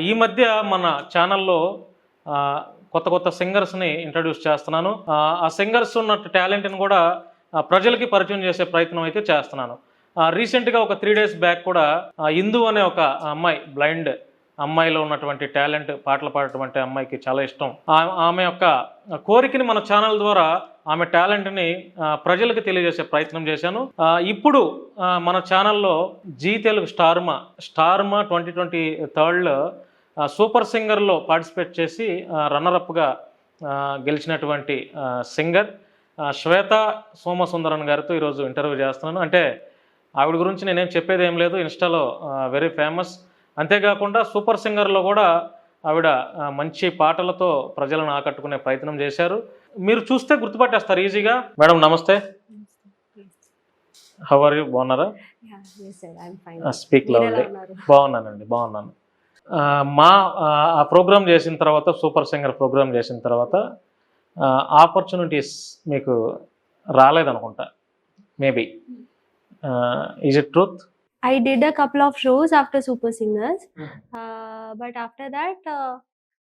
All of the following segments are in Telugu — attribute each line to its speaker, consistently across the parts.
Speaker 1: ఈ మధ్య మన ఛానల్లో కొత్త కొత్త సింగర్స్ని ఇంట్రడ్యూస్ చేస్తున్నాను. ఆ, సింగర్స్ ఉన్న టాలెంట్ని కూడా ప్రజలకి పరిచయం చేసే ప్రయత్నం అయితే చేస్తున్నాను. రీసెంట్గా ఒక త్రీ డేస్ బ్యాక్ కూడా హిందూ ఇందు అనే ఒక అమ్మాయి బ్లైండ్ అమ్మాయిలో ఉన్నటువంటి టాలెంట్ పాటలు పాడేటువంటి అమ్మాయికి చాలా ఇష్టం. ఆమె యొక్క కోరికని మన ఛానల్ ద్వారా ఆమె టాలెంట్ని ప్రజలకు తెలియజేసే ప్రయత్నం చేశాను. ఇప్పుడు మన ఛానల్లో G Telugu Star Maa Star Maa twenty twenty థర్డ్లో super సింగర్లో participate చేసి రన్నరప్గా గెలిచినటువంటి సింగర్ శ్వేత సోమసుందరన్ గారితో ఈరోజు ఇంటర్వ్యూ చేస్తున్నాను. అంటే ఆవిడ గురించి నేనేం చెప్పేది ఏం లేదు. ఇన్స్టాలో వెరీ ఫేమస్. అంతేకాకుండా సూపర్ సింగర్లో కూడా ఆవిడ మంచి పాటలతో ప్రజలను ఆకట్టుకునే ప్రయత్నం చేశారు. మీరు చూస్తే గుర్తుపట్టేస్తారు ఈజీగా. మేడం నమస్తే. హౌ ఆర్ యూ బాగున్నారా. Speak lovely? బాగున్నానండి బాగున్నాను. మా ఆ, ఆ ప్రోగ్రామ్ చేసిన తర్వాత సూపర్ సింగర్ ప్రోగ్రామ్ చేసిన తర్వాత ఆపర్చునిటీస్ మీకు రాలేదనుకుంటా. Maybe. Is it truth
Speaker 2: I did a couple of shows after Super Singers,
Speaker 1: Mhm.
Speaker 2: uh, but after that, uh,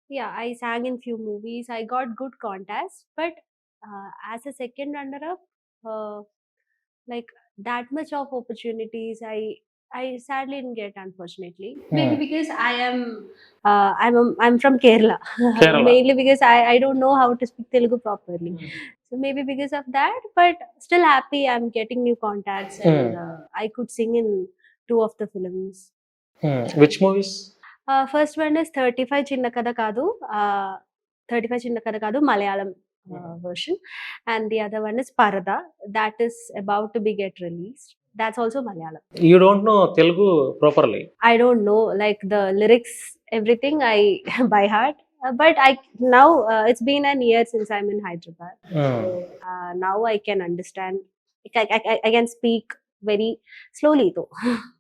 Speaker 2: yeah, I sang in few movies. I got good contests, but uh, as a second runner-up, uh, like that much of opportunities, I I sadly didn't get, unfortunately. Maybe
Speaker 1: Hmm.
Speaker 2: because I am, uh, I'm a, I'm from Kerala.
Speaker 1: Kerala.
Speaker 2: Mainly because I I don't know how to speak Telugu properly. So maybe because of that, but still happy I'm getting new contacts and uh, I could sing in two of the films.
Speaker 1: Hmm. Which movies?
Speaker 2: Uh, first one is 35 Chinnakada Kadu, uh, 35 Chinnakada Kadu, Malayalam uh, hmm. version. And the other one is Parada, that is about to be get released. That's also Malayalam.
Speaker 1: You don't know Telugu properly?
Speaker 2: I don't know, like the lyrics, everything I by heart. Uh, but I now uh, it's been an year since I'm in Hyderabad. Mm. So, uh, now I can understand. I, I, I can speak very slowly though.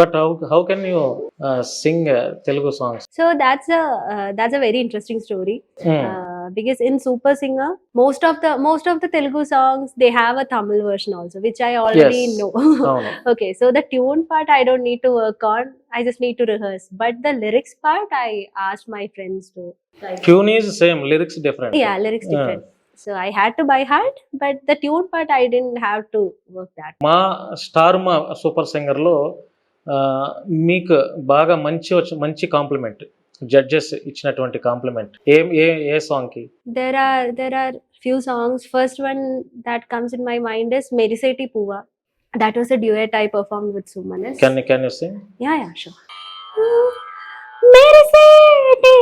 Speaker 1: but how, how can you uh, sing uh, Telugu songs?
Speaker 2: So that's a uh, that's a very interesting story. Mm. Uh, because in Super Singer, most of the most of the Telugu songs they have a Tamil version also, which I already
Speaker 1: Yes.
Speaker 2: know. Okay, so the tune part I don't need to work on. I just need to rehearse. But the lyrics part, I asked my friends to. Like,
Speaker 1: Tune is same, lyrics different.
Speaker 2: yeah, lyrics
Speaker 1: hmm.
Speaker 2: different. So I had to by heart, but the tune part I didn't have to work that.
Speaker 1: మా స్టార్ మా సూపర్ సింగర్లో మీకు బాగా మంచి మంచి కాంప్లిమెంట్ జడ్జెస్ ఇచ్చినటువంటి కాంప్లిమెంట్ ఏ ఏ ఏ సాంగ్కి
Speaker 2: there are there are few songs first one that comes in my mind is meriseti puva that was a duet i performed with sumanis
Speaker 1: can can you sing
Speaker 2: yeah yeah sure మెరిసేటి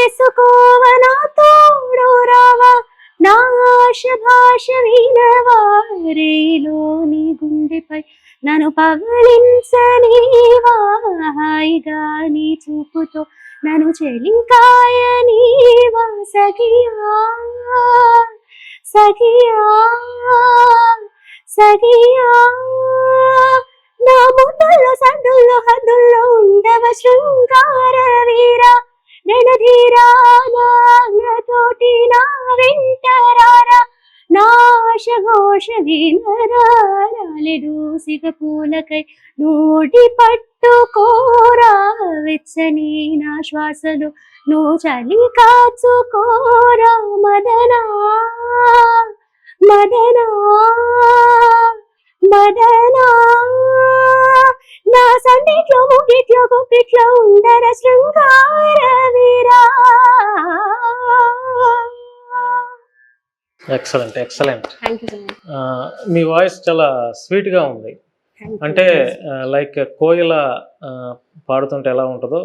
Speaker 2: వినవేసుకోవ నా తోడు రావా? నా ఆశ భాష వినవా? రేలోని గుండెపై నన్ను పగలించనీవా హాయిగా నీ చూపుతో నన్ను చెలింకాయ నీవా? సఖియా సఖియా సఖియా. నా ముద్దుల్లో సద్దుల్లో హద్దుల్లో ఉండవ శృంగార వీరా. రణధీరా నాతోటి నా వెంటరారా నాశ ఘోష వినరాలెడు సిగపూలకై నోటి పట్టుకోరా వెచ్చని నా శ్వాసలు నువ్వు చలి కాచుకోరా మదనా మదనా. మదనా నా సందిట్లో ముగిట్లో గుప్పిట్లో ఉండర శృంగార వీరా.
Speaker 1: ఎక్సలెంట్ ఎక్సలెంట్ మీ వాయిస్ చాలా స్వీట్గా ఉంది. అంటే లైక్ కోయిల పాడుతుంటే ఎలా ఉంటుందో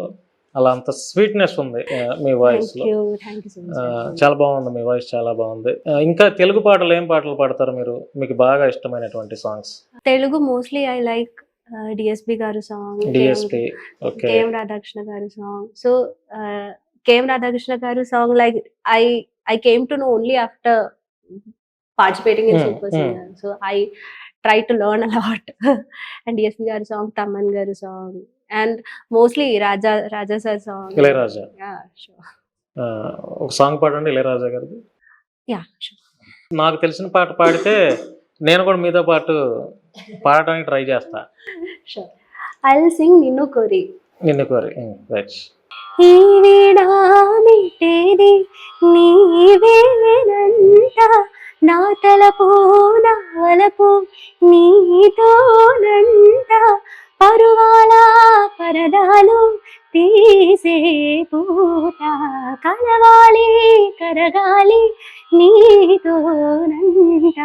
Speaker 1: అలా అంత స్వీట్నెస్ ఉంది మీ వాయిస్లో
Speaker 2: thank you thank you so much
Speaker 1: చాలా బాగుంది మీ వాయిస్ చాలా బాగుంది. ఇంకా తెలుగు పాటలు ఏం పాటలు పాడతారు మీరు? మీకు బాగా ఇష్టమైనటువంటి songs
Speaker 2: Telugu mostly I like DSP గారు సాంగ్
Speaker 1: డిఎస్పి
Speaker 2: కేఎం రాధాకృష్ణ గారు సాంగ్ సో కేఎం రాధాకృష్ణ గారు song like I I came to know only after participating in super. Singer so I try to learn a lot and DSP గారి సాంగ్ తమన్ గారి song and mostly Raja Raja sir song.
Speaker 1: Ilaiyaraaja ఒక సాంగ్ పాడండి ఇళయరాజా గారిది
Speaker 2: sure.
Speaker 1: నాకు తెలిసిన పాట పాడితే నేను కూడా మీతో పాటు పాడటానికి ట్రై చేస్తా.
Speaker 2: I'll sing Ninu Kori.
Speaker 1: నిన్ను కోరి రైట్
Speaker 2: ఈ నీవేనంట నా తలపు నా వలపు నీతోనంట జరగాలి నీతోనంట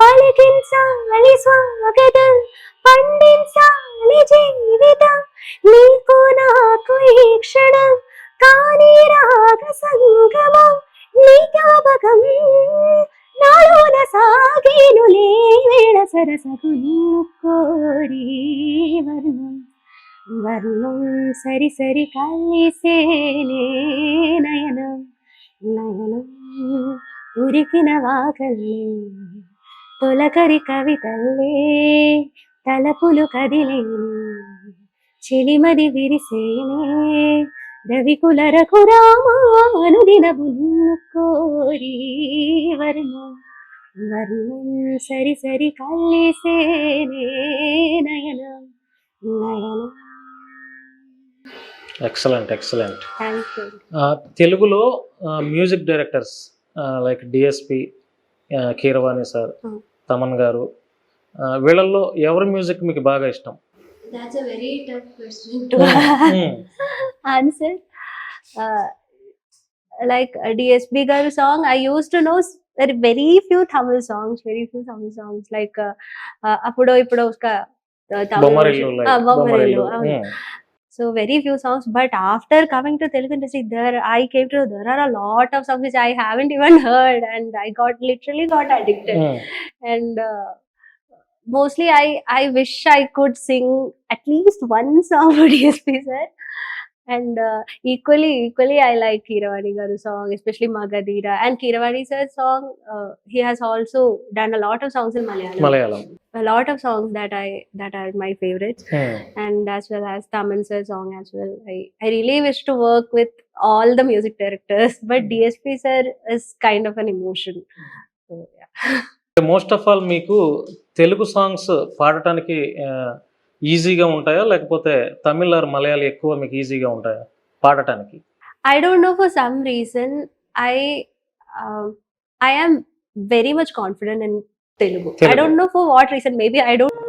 Speaker 2: పలికించాలి స్వాగతం పండించాలి జీవితం. నీకు నాకు ఈ క్షణం కానీ రాగ సంగమం. నీ జ్ఞాపకం నాలోన సాగేను లేవేళ సరసగు నిన్ను కోరి వర్ణం. వర్ణం సరి సరి కలిసేనే నయనం. నయనం ఉరికిన వాకల్లే తొలకరి కవితల్లే తలపులు కదిలేను చిలిమది విరిసేనే రవికులరకు రామానుదినమును కోరి వర్ణ వర్ణం సరి సరి కలిసేనే నయనం నయనం.
Speaker 1: ఎక్సలెంట్ ఎక్సలెంట్ తెలుగులో music directors like DSP Keeravani sir Thaman గారు వీళ్ళల్లో ఎవరి మ్యూజిక్ మీకు బాగా ఇష్టం?
Speaker 2: ఆన్సర్ లైక్ డిఎస్పి గారు song I use to know very very few Tamil
Speaker 1: songs
Speaker 2: very
Speaker 1: few
Speaker 2: Tamil
Speaker 1: songs
Speaker 2: like అప్పుడో
Speaker 1: ఇప్పుడు
Speaker 2: So very few songs. But after coming to Telugu industry, there I came to there are a lot of songs which I haven't even heard, and I got literally got addicted.
Speaker 1: Yeah.
Speaker 2: And uh, mostly I I wish I could sing at least one song for DSP sir. And uh, equally, equally, I like Kiravani Garu song, especially Magadira and Kiravani sir song. Uh, he has also done a lot of songs in Malayalam.
Speaker 1: Malayalam
Speaker 2: a lot of songs that I that are my favorites,
Speaker 1: Hmm.
Speaker 2: and as well as Taman sir song as well. I I really wish to work with all the music directors, but DSP sir is kind of an emotion. So yeah.
Speaker 1: Most of all మీకు తెలుగు సాంగ్స్ పాడటానికి ఈజీగా ఉంటాయా? లేకపోతే తమిళ ఆర్ మలయాళీ ఎక్కువ మీకు ఈజీగా ఉంటాయా? పాడటానికి.
Speaker 2: I don't know for some reason I I am very much confident in Telugu
Speaker 1: I
Speaker 2: don't know for what reason maybe I don't